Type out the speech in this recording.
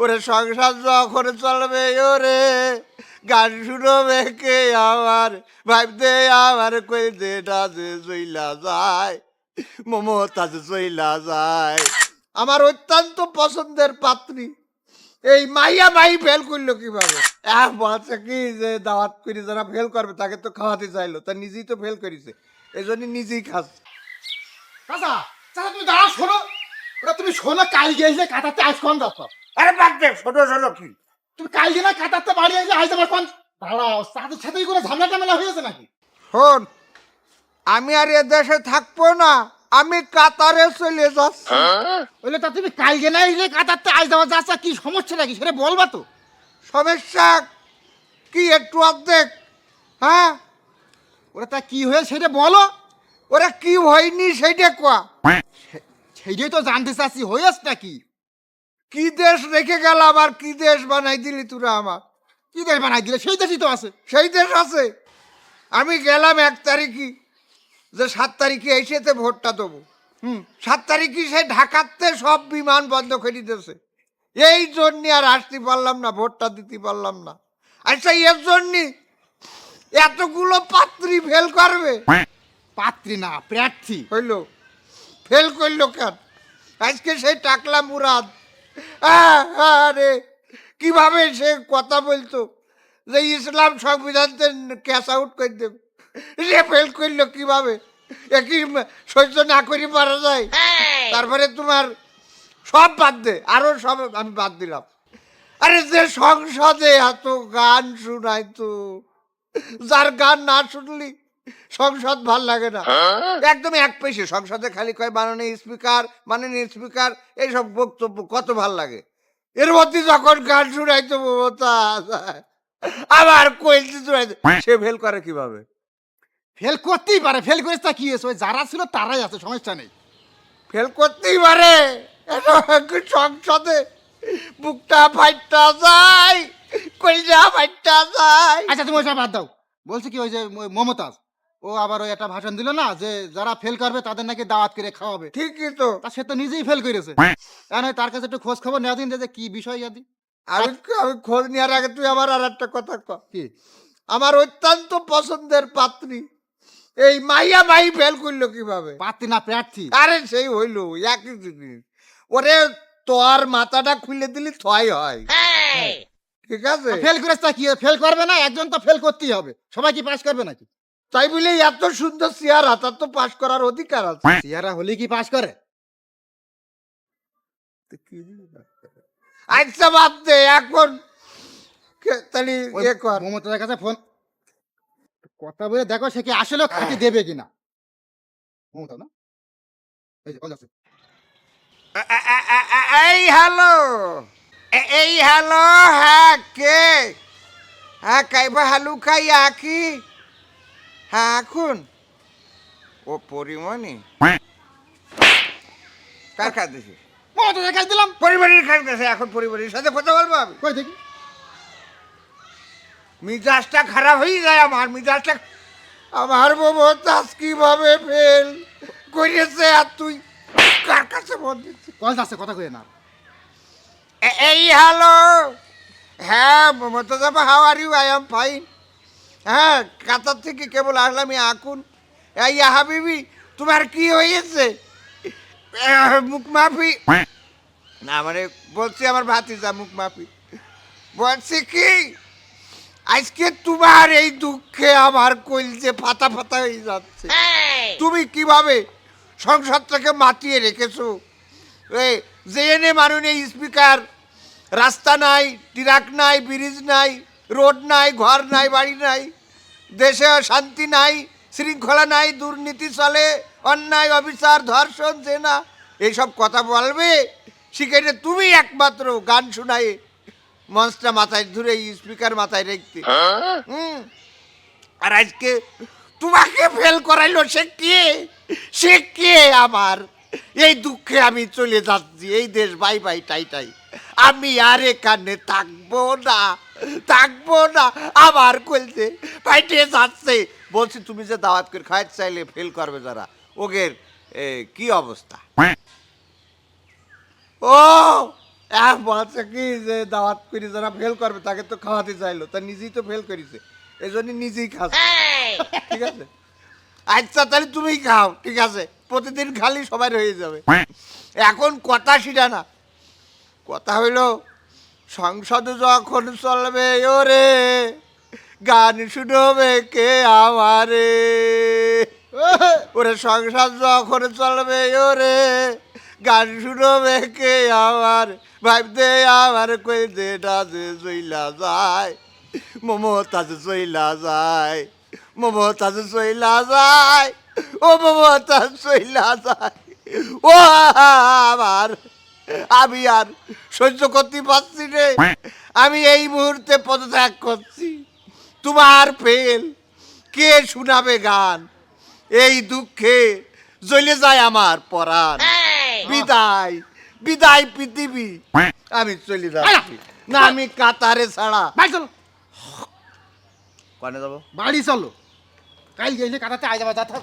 ওরে সংসার যখন চলবে, ওরে গান শুনবে কে আমার? ভাবতে আমার কই যেটা যে চইলা যায় মমতা যে চইলা যায়। আমার অত্যন্ত পছন্দের পাত্রী এই মাইয়া মাই ফেল করল কীভাবে? বলছে কি যে দাওয়াত করে যারা ফেল করবে, তাকে তো খাওয়াতে চাইলো, তা নিজেই তো ফেল করেছে। এই জন্য নিজেই খাচ্ছে। চাচা তুমি দাঁড়াও, শোনো। ওটা তুমি শোনো কাল গিয়েছিলে কাটাতে কোন যাচ্ছ আরে বাদ দে ছোট ছোট কি? তুমি কাল দিনে কাটাতে বাড়ি এসে আজ আমার কোন দাঁড়াও সাথেই কোনো ঝামেলা টামেলা হয়েছে নাকি? শোন আমি আর এ দেশে থাকব না আমি কাতারে চলে যাচ্ছি। বলে তা তুমি কাল দিনে এসে কাটাতে আজ আমার যাচ্ছ কি সমস্যা নাকি সেটা বলবা তো। সমস্যা কি একটু অর্ধেক হ্যাঁ? ওরা তা কি হয়ে সেটা বলো। ওরা কি হয়নি সেইটা কোয়া। সেইটাই তো জানতে চাচ্ছি হয়েছে নাকি? কি দেশ রেখে গেলাম আর কি দেশ বানাই দিলি তোরা আমার? কি দেশ বানাই দিলে? সেই দেশই তো আছে। সেই দেশ আছে। আমি গেলাম এক তারিখই। যে সাত তারিখে এসেতে ভোটটা দেবো। হুম সাত তারিখে সে ঢাকাতে সব বিমান বন্ধ করে দিতেছে এই জন্যে আর আসতে পারলাম না ভোটটা দিতে পারলাম না। আচ্ছা এর জন্যে এতগুলো পাত্রী ফেল করবে? পাত্রী না প্রার্থী। হইল। ফেল করল কেন? আজকে সেই টাকলা মুরাদ আরে কীভাবে সে কথা বলতো? যে ইসলাম সংবিধানতে ক্যাশ আউট করে দেবে। সে ফেল করল কীভাবে? একই সহ্য না করি পারা যায়? তারপরে তোমার সব বাদ দে আরও সব আমি বাদ দিলাম। আরে যে সংসদে এত গান শুনাই তো যার গান না শুনলি সংসদ ভালো লাগে না। একদম এক পেশে। সংসদে খালি কয় মাননীয় স্পিকার মাননীয় স্পিকার এইসব বক্তব্য কত ভালো লাগে। এর মধ্যে যখন গান শুনাইতো মমতা আবার কইতে শুনাইতো সে ফেল করে কীভাবে? ফেল করতেই পারে। ফেল করেছে তা কি হয়েছে? যারা ছিল তারাই আছে সমস্যা নেই। ফেল করতেই পারে। সংসদে বুকটা ফাইটটা যায় কইজা ফাইটটা যায়। আচ্ছা তুমি ওইসব বাদ দাও। বলছে কি ওই যে মমতাজ ও আবার ওই একটা ভাষণ দিল না যে যারা ফেল করবে তাদের নাকি দাওয়াত করে খাওয়াবে। ঠিকই তো। তা সে তো নিজেই ফেল করেছে। কেন তার কাছে একটু খোঁজ খবর নেওয়া দিন যে কি বিষয় ইয়াদি? আমি আমি খোঁজ নেওয়ার আগে তুই আবার আর একটা কথা কর কি? আমার অত্যন্ত পছন্দের পাত্রী এই মাইয়া মাই ফেল করল কীভাবে? পাত্রী না প্রার্থী? আরে সেই হইল একই জিনিস। ওরে তোর মাথাটা খুলে দিলি থয় হয়। ঠিক আছে? ফেল করেছে তা কি? ফেল করবে না একজন তো ফেল করতেই হবে। সবাই কি পাস করবে নাকি? তাই বলে এত সুন্দর চেয়ার তার তো পাশ করার অধিকার আছে। ইয়ারা হলে কি পাশ করে? আচ্ছা বাদ দে এখন তাহলে ওই ইয়ে কর। মমতাদের কাছে ফোন। কথা বলে দেখো সে কি আসলে খাটি দেবে কিনা। মমতা না? এই যে। এ- এ- এ- এ- এ- এই হ্যালো এই হ্যালো হ্যাঁ কে? হ্যাঁ কাইবা হালু খাই আকি হ্যাঁ এখন। ও পরিমণি। কার কাজ দিছি মমতাদের কাছে দিলাম। পরিবারের কাজ দিছে এখন পরিবারের সাথে কথা বলব আমি? কই দেখি? মিজাজটা খারাপ হয়ে যায় আমার মিজাজটা আমার মমতাজ কীভাবে ফেল করেছে আর তুই কার কাছে ফোন দিচ্ছিস? কল যাচ্ছে কথা কয়ে না। এই হ্যালো। হ্যাঁ মমতা জামা how are you I am fine হ্যাঁ কাতার থেকে কেবল আসলাম এই আকুন। এই হাবিবি তোমার কি হয়েছে? মুখ মাফি। না মানে বলছি আমার ভাতিজা মুখ মাফি। বলছি কি আজকে তোমার এই দুঃখে আমার কইল যে ফাতা ফাতা হয়ে যাচ্ছে। তুমি কীভাবে সংসারটাকে মাতিয়ে রেখেছো? এ জেএনএ মাননীয় স্পিকার রাস্তা নাই ট্রাক নাই ব্রিজ নাই রোড নাই ঘর নাই বাড়ি নাই দেশে শান্তি নাই শৃঙ্খলা নাই দুর্নীতি চলে অন্যায় অবিচার ধর্ষণ জেনা এইসব কথা বলবে? সেখানে তুমি একমাত্র গান শোনায় মঞ্চটা মাথায় ধরে স্পিকার মাথায় রেখতে। হুম। আর আজকে তোমাকে ফেল করাইলো সে কে? সে কে আমার? এই দুঃখে আমি চলে যাচ্ছি এই দেশ বাই বাই টাই টাই। আমি আর এখানে থাকব না। থাকব না আমার কলতে পাইটে যাচ্ছে? বলছি তুমি যে দাওয়াত করে খাইতে চাইলে ফেল করবে যারা। ওগের কি অবস্থা? ও এক বলছে কি যে দাওয়াত করে যারা ফেল করবে তাকে তো খাওয়াতে চাইলো তা নিজেই তো ফেল করেছে। এই জন্য নিজেই খাচ্ছে। ঠিক আছে? আচ্ছা তাহলে তুমিই খাও ঠিক আছে? প্রতিদিন খালি সবাই হয়ে যাবে। এখন কথা সেটা না। কথা হইল সংসদে যখন চলবে ওরে, গান শুনবে কে আমারে? ওরে সংসার যখন চলবে ওরে, গান শুনবে কে আমার? ভাবতে আমার কই দে যে চইলা যায়, মমতাজ চইলা যায়, মমতাজ চইলা যায়, ও মমতাজ চইলা যায়। ও আমার আমি আর সহ্য করতে পারছি রে আমি এই মুহূর্তে পদত্যাগ করছি। তোমার ফেল কে শুনাবে গান? এই দুঃখে জ্বলে যায় আমার পরাণ। বিদায় বিদায় পৃথিবী। আমি চলে যাচ্ছি। না আমি কাতারে ছাড়া। বাড়ি চলো। কনে যাব? বাড়ি চলো। কাল গেলে কাটাতে আয় যাবা যা থাক।